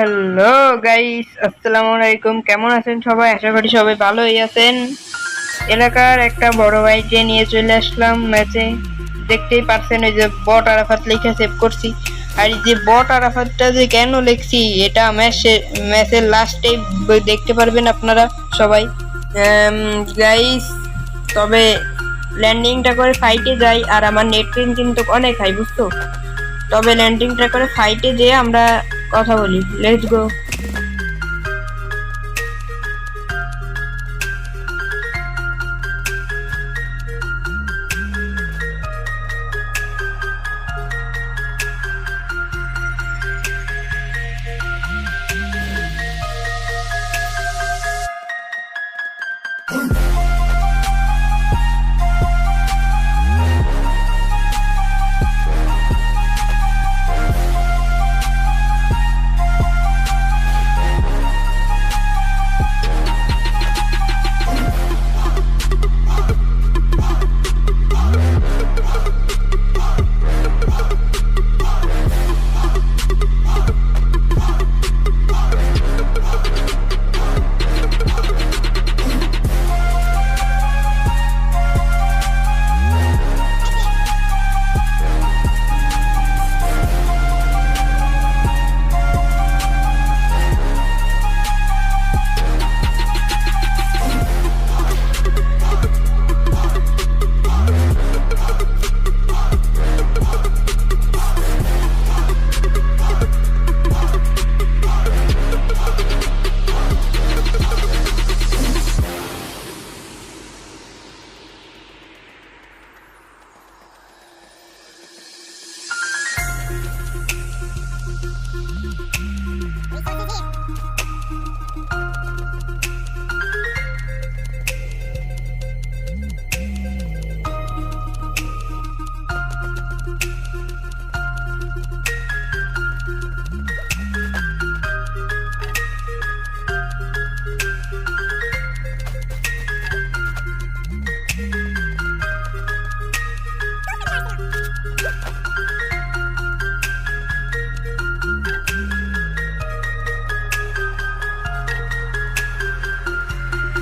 Hello guys আসসালামু আলাইকুম কেমন আছেন সবাই? আশা করি সবাই ভালোই আছেন। এলাকার একটা বড় ভাইকে নিয়ে চলে আসলাম ম্যাচে। দেখতেই পারছেন ওই যে বট আরাফাত লিখে সেভ করছি। আর যে বট আরাফাতটা যে কেন লিখছি, এটা ম্যাচে ম্যাচের লাস্টে দেখতে পারবেন আপনারা সবাই। গাইস তবে ল্যান্ডিংটা করে ফাইটে যাই। আর আমার নেট কিন্তু অনেক হাই বুঝতো তবে ল্যান্ডিংটা করে ফাইটে যেয়ে আমরা কথা বলি লেটস গো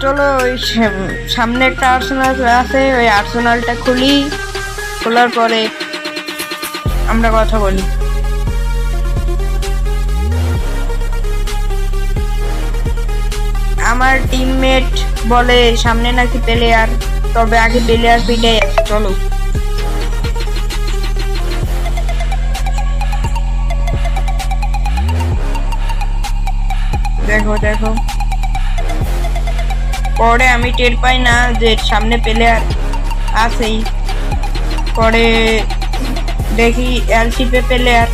চলো, ওই সাম- সামনে একটা আর্সেনাল আছে, ওই আর্সেনালটা খুলি। খোলার পরে আমরা কথা বলি। আমার টিমমেট বলে, সামনে নাকি প্লেয়ার তবে আগে প্লেয়ার পিটে আছে চলো। দেখো দেখো। পরে আমি টের পাই না যে সামনে প্লেয়ার আছেই। পরে দেখি এলসিপে প্লেয়ার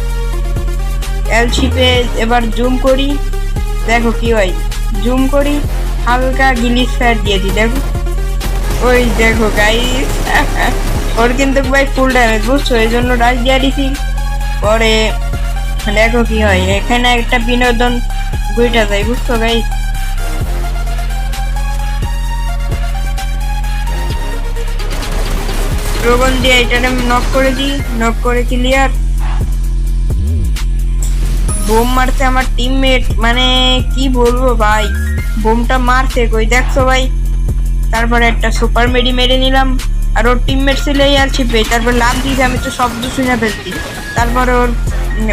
এলসিপে এবার জুম করি। দেখো কি হয়। জুম করি, হালকা গিলিস ফ্যাট দিয়ে দিই, দেখো। ওই দেখো গাইস ওর কিন্তু ভাই ফুল ড্যামেজ বুঝছ? এই জন্য ডাক দিয়ে দিছি। পরে দেখো কি হয়, এখানে একটা বিনোদন বইটা যায়, বুঝছ গাইস ড্রগন দিয়ে এটাকে নক করে দিই নক করে ক্লিয়ার বোম মারছে আমার টিমমেট মানে কি বলব ভাই? বোমটা মারছে, কই দেখছ ভাই? তারপরে একটা সুপার মেডি মেরে নিলাম। আর ওর টিমমেট ছিল আর ছিপে, তারপর লাভ দিয়েছে আমি তো শব্দ শুনে ফেলছি। তারপর ওর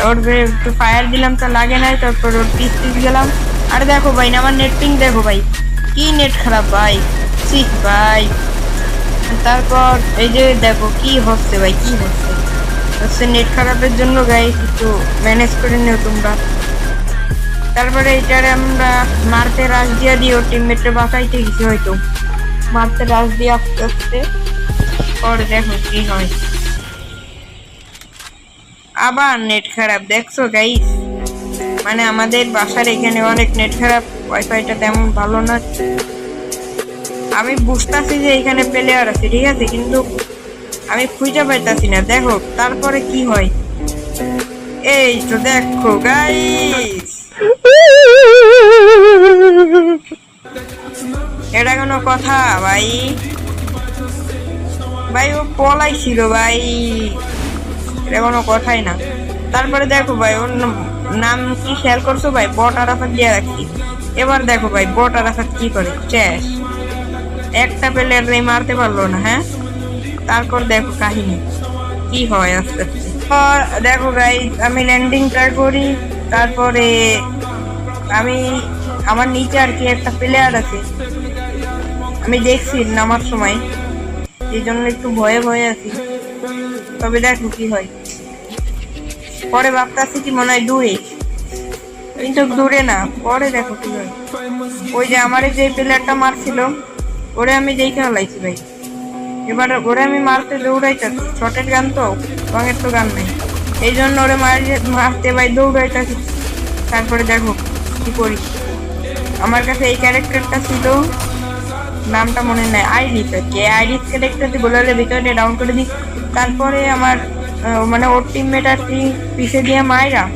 ওর একটু ফায়ার দিলাম তা লাগে নাই, তারপর ওর পিস পিস গেলাম। আর দেখো ভাই, না, আমার নেট পিং দেখো ভাই। কি নেট খারাপ ভাই? সি ভাই। তারপর এই যে দেখো কি হচ্ছে ভাই, কি হচ্ছে? হচ্ছে নেট খারাপের জন্য গাই একটু ম্যানেজ করে নিও তোমরা। তারপরে এটারে আমরা মারতে রাশ দিয়া দিই ওর টিমমেটে বাঁচাইতে গেছি হয়তো। মারতে রাশ দিয়ে আস্তে আস্তে। পরে দেখো কি হয়। আবার নেট খারাপ, দেখছ গাইস মানে আমাদের বাসার এখানে অনেক নেট খারাপ ওয়াইফাইটা তেমন ভালো না। আমি বুঝতেছি যে এখানে প্লেয়ার আছে, ঠিক আছে? কিন্তু আমি খুঁজে পাইতাছি না। দেখো, তারপরে কি হয়? এই তো দেখো গাইস এটা কোনো কথা, ভাই। ভাই, ও পলাইছিল, ভাই। এটা কোনো কথাই না। তারপরে দেখো, ভাই, ওর নাম কি খেয়াল করছ, ভাই? বট আরাফাত দিয়ে রাখছি। এবার দেখো, ভাই, বট আরাফাত কি করে? চ্যাস। একটা প্লেয়ার মারতে পারল না হ্যাঁ? তারপর দেখো কাহিনী, কি হয় আস্তে আস্তে। দেখো গাইজ আমি ল্যান্ডিং ট্রাই করি, তারপরে আমি, আমার নিচে আর কি একটা প্লেয়ার আছে, আমি দেখছি নামার সময়, এই জন্য একটু ভয়ে ভয়ে আছি। তবে দেখো কি হয়। পরে ভাবতেছি কি মনে হয় দূরে। কিন্তু দূরে না, পরে দেখো কি হয়। ওই যে আমার যে প্লেয়ারটা মারছিল ওরে আমি দেখে হালাইছি ভাই। এবার ওরে আমি মারতে দৌড়াইতেছি শর্টের গান তো, রঙের তো গান নেই। এই জন্য ওরে মারি- মারতে ভাই দৌড়াইতেছি তারপরে দেখো কি করি। আমার কাছে এই ক্যারেক্টারটা ছিল, নামটা মনে নাই আইরিস আর কি। আইরিস ক্যারেক্টারটি বলারের ভিতরে ডাউন করে দিই। তারপরে আমার মানে ওর টিমমেট আর কি পিছে দিয়ে মায়েরা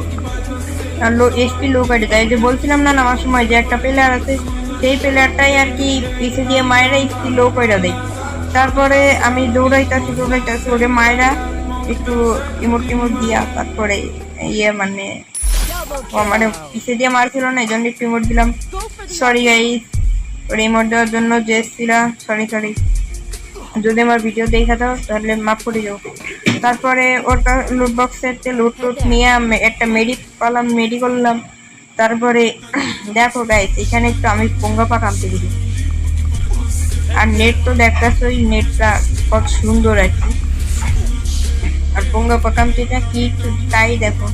লো এসপি লো কাটে তাই যে বলছিলাম না, নামার সময় যে একটা প্লেয়ার আছে সেই প্লেয়ারটাই আর কি পিছে দিয়ে মায়েরা একটু লো করে দেয়। তারপরে আমি দৌড়াইতাছি দৌড়াইতাছি, ওরে মায়েরা একটু ইমোট টিমোট দিয়া, তারপরে ইয়ে মানে মানে পিছে দিয়ে মারছিল না, এই জন্য একটু ইমোট দিলাম। সরি গাইস ওর ইমোট দেওয়ার জন্য যে এসছিলা সরি সরি যদি আমার ভিডিও দেখা দাও তাহলে মাফ করে যাও তারপরে ওর লুট বক্সের লুট টুট নিয়ে একটা মেডি পালাম মেডি করলাম তারপরে, দেখো গাইস এখানে একটু আমি পোঙ্গা পাক আনতে দিই আর নেট তো দেখতেছই নেটটা কত সুন্দর আর কি আর পোঙ্গা পাকামতিটা কি তাই দেখো।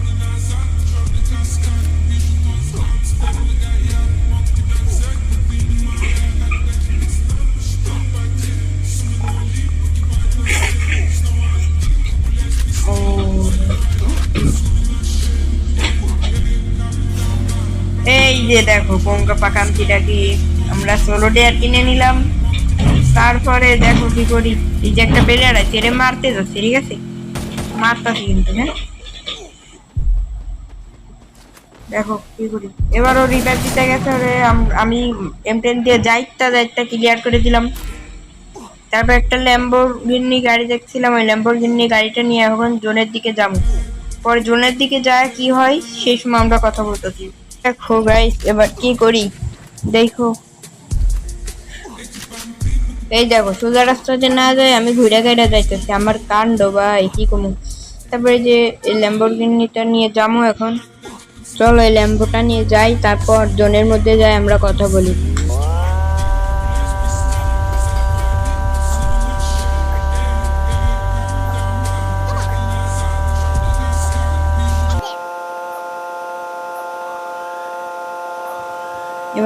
যে দেখো পঙ্কা কি আমরা ষোলো ডেয়ার কিনে নিলাম। তারপরে দেখো কি করি, এই যে একটা প্লেয়ার আছে এরে মারতে যাচ্ছে, ঠিক আছে? মারতাছি কিন্তু হ্যাঁ? দেখো কি করি এবার ও রিভাইভ দিতে গেছে ওরে, আমি এম টেন দিয়ে যাইতা যাইতা ক্লিয়ার করে দিলাম। তারপর একটা ল্যাম্বোর্গিনি গাড়ি দেখছিলাম, ওই ল্যাম্বোর্গিনি গাড়িটা নিয়ে এখন জোনের দিকে যাব। পরে জোনের দিকে যায়, কি হয়? সেই সময় আমরা কথা বলতেছি। দেখো গাইস এবার কি করি? দেখো। এই দেখো, সোজা রাস্তাতে না যায়, আমি ঘুরে ঘুরে যাইতেছি। আমার কাণ্ড ভাই, কি কমু? তারপরে যে এই ল্যাম্বোর্গিনিটা নিয়ে যাব এখন। চলো এই ল্যাম্বোটা নিয়ে যাই, তারপর জনের মধ্যে যাই, আমরা কথা বলি।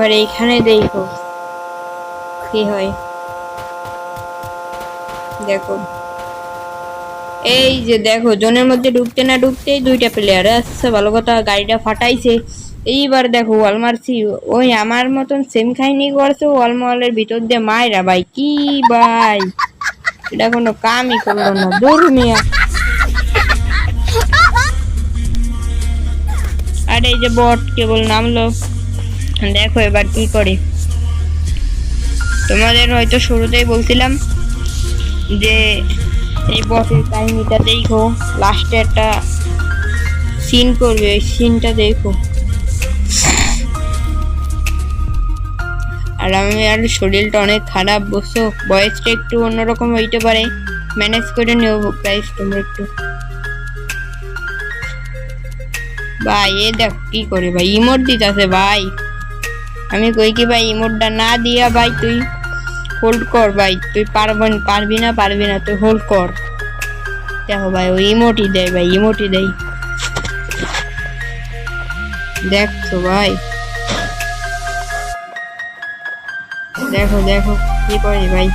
এবার এইখানে দেখো। কি হয়? দেখো। এই যে দেখো, জোনের মধ্যে ঢুকতে না ঢুকতেই দুইটা প্লেয়ার আসছে ভালো কথা, গাড়িটা ফাটাইছে। এইবার দেখো ওয়াল মারছি। ওই আমার মতন সেম খাইনি করছে ওয়াল মলের ভিতর দিয়ে মায়েরা, ভাই। কি ভাই? এটা কোনো কামই করল না। দূর মিয়া। আর, এই যে বট কেবল নামলো। দেখো এবার কি করে। তোমাদের হয়তো শুরুতেই বলছিলাম যে এই বটের কাহিনীটা দেখো লাস্টে একটা সিন করবে, ওই সিনটা দেখো। আর আমি আর শরীরটা অনেক খারাপ বসো বয়সটা একটু অন্যরকম হইতে পারে। ম্যানেজ করে নেব গাইস তোমরা একটু। ভাই, এ দেখ কি করে ভাই ইমোট দিতেছে ভাই। আমি কই কি ভাই, ইমোটটা না দিয়া ভাই তুই হোল্ড কর ভাই, তুই পারবেন, পারবি না পারবি না, তুই হোল্ড কর। দেখো ভাই, ওই ইমোটি দেয় ভাই, ইমোটি দেয়। দেখছ ভাই? দেখো দেখো, কি করে ভাই?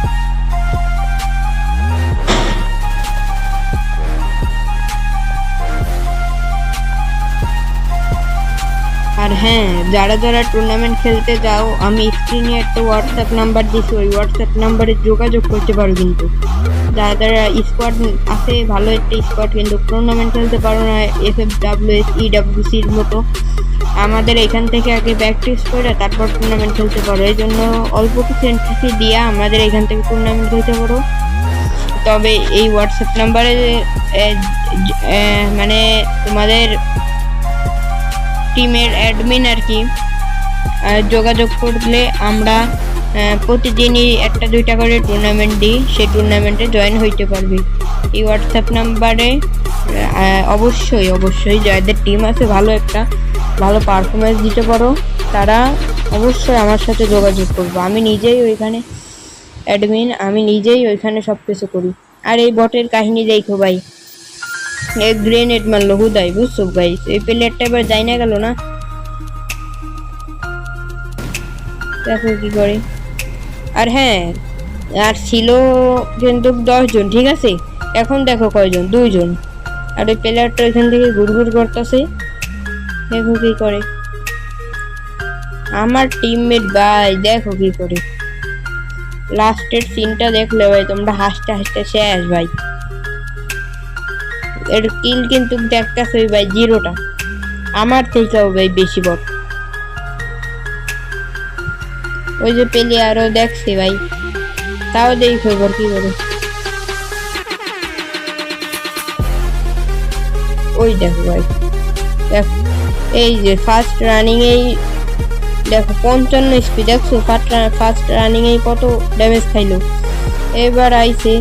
আর হ্যাঁ যারা যারা টুর্নামেন্ট খেলতে যাও, আমি স্ক্রিনে একটা হোয়াটসঅ্যাপ নাম্বার দিচ্ছি ওই হোয়াটসঅ্যাপ নাম্বারে যোগাযোগ করতে পারো কিন্তু। যারা যারা স্কোয়াড আছে, ভালো একটা স্কোয়াড কিন্তু টুর্নামেন্ট খেলতে পারো না F F W S E W সির মতো। আমাদের এখান থেকে আগে প্র্যাকটিস করে তারপর টুর্নামেন্ট খেলতে পারো। এই জন্য অল্প কিছু এন্ট্রি দিয়ে আমাদের এখান থেকে টুর্নামেন্ট খেলতে পারো। তবে এই হোয়াটসঅ্যাপ নাম্বারে মানে তোমাদের টিমের অ্যাডমিন আর কি। যোগাযোগ করলে আমরা প্রতিদিনই একটা দুইটা করে টুর্নামেন্ট দিই। সেই টুর্নামেন্টে জয়েন হইতে পারবি। এই হোয়াটসঅ্যাপ নাম্বারে অবশ্যই অবশ্যই যাদের টিম আছে, ভালো একটা, ভালো পারফরমেন্স দিতে পারো। তারা অবশ্যই আমার সাথে যোগাযোগ করব। আমি নিজেই ওইখানে অ্যাডমিন আমি নিজেই ওইখানে সব কিছু করি। আর এই বটের কাহিনী দেখো ভাই। এক গ্রেনেড মারলো, হুদাই, বুঝছ ভাই এই প্লেয়ারটা এবার যাই না গেল না? দেখো কি করে। আর হ্যাঁ আর ছিল কিন্তু দশজন, ঠিক আছে? এখন দেখো কয়জন? দুইজন। আর ওই প্লেয়ারটা এখান থেকে ঘুরঘুর করতেছে। দেখো কি করে। আমার টিমমেট ভাই দেখো কি করে। লাস্টের সিনটা দেখলে ভাই, তোমরা হাসতে হাসতে শেষ ভাই। এর কিল কিন্তু দেখতেছে ভাই জিরোটা। আমার থেকেও ভাই বেশি বড়। ওই যে পেলে আরও দেখছে ভাই। তাও দেখো এবার কি করে। ওই দেখো ভাই। দেখো, এই যে ফার্স্ট রানিংয়েই দেখো পঞ্চান্ন স্পিড দেখছ? ফার্স্ট ফার্স্ট রানিংয়েই কত ড্যামেজ খাইলো। এবার আইছে